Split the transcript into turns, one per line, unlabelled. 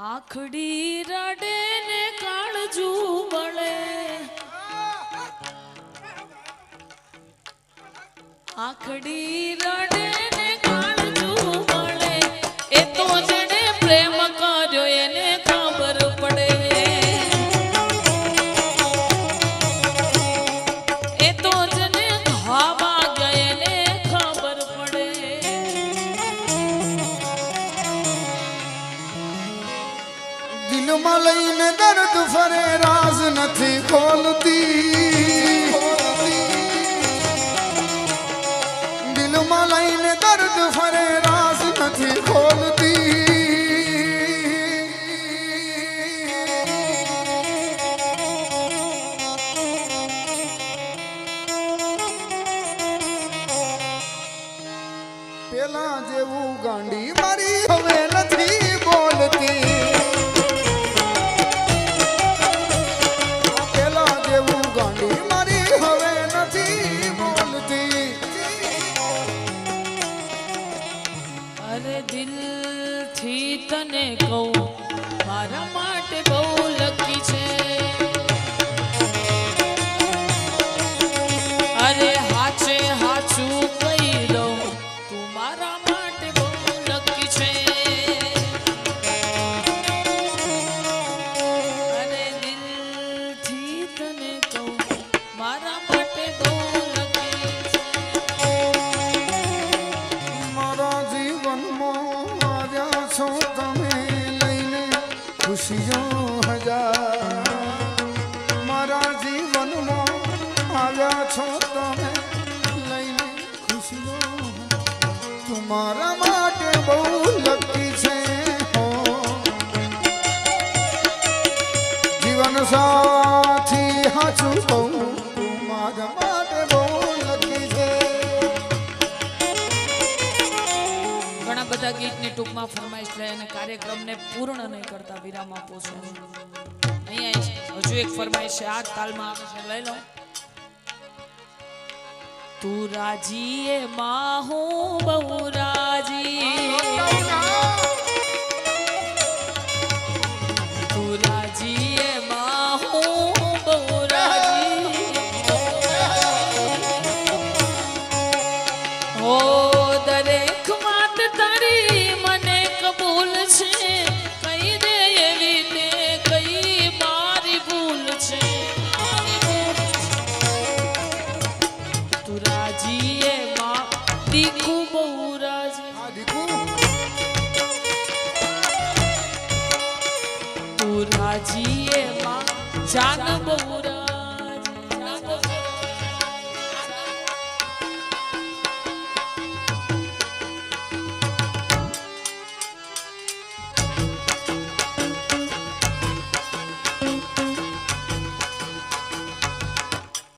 આખડી રડે ને કાળજું બળે. આખડી રડે
દિલમાં લઈને દર્દ નથી ખોલતી. દિલમાં લઈને દર્દ ફરે, રાજ નથી ખોલતી. પેલા જેવું ગાંડી મારી હવે નથી બોલતી.
દિલથી તને કહું મારા માટે બહુ લકી છે. અરે હાચે હાચું
ખુશીઓ હજાર. મારા જીવનમાં આવ્યા છો તમે લઈને ખુશીઓ તમારા માટે બહુ લકી છે જીવન સાથી
બધા ગીતની ટૂંકમાં ફરમાઈશ લે અને કાર્યક્રમને પૂર્ણ નહીં કરતા વિરામ આપો છો. અહીંયા હજુ એક ફરમાઈશ છે, આ તાલમાં આવે છે. લઈ લો. તું રાજીએ માં હું બહુ રાજી
આ દીકુ
તું રાજી એ માં જાન બહુ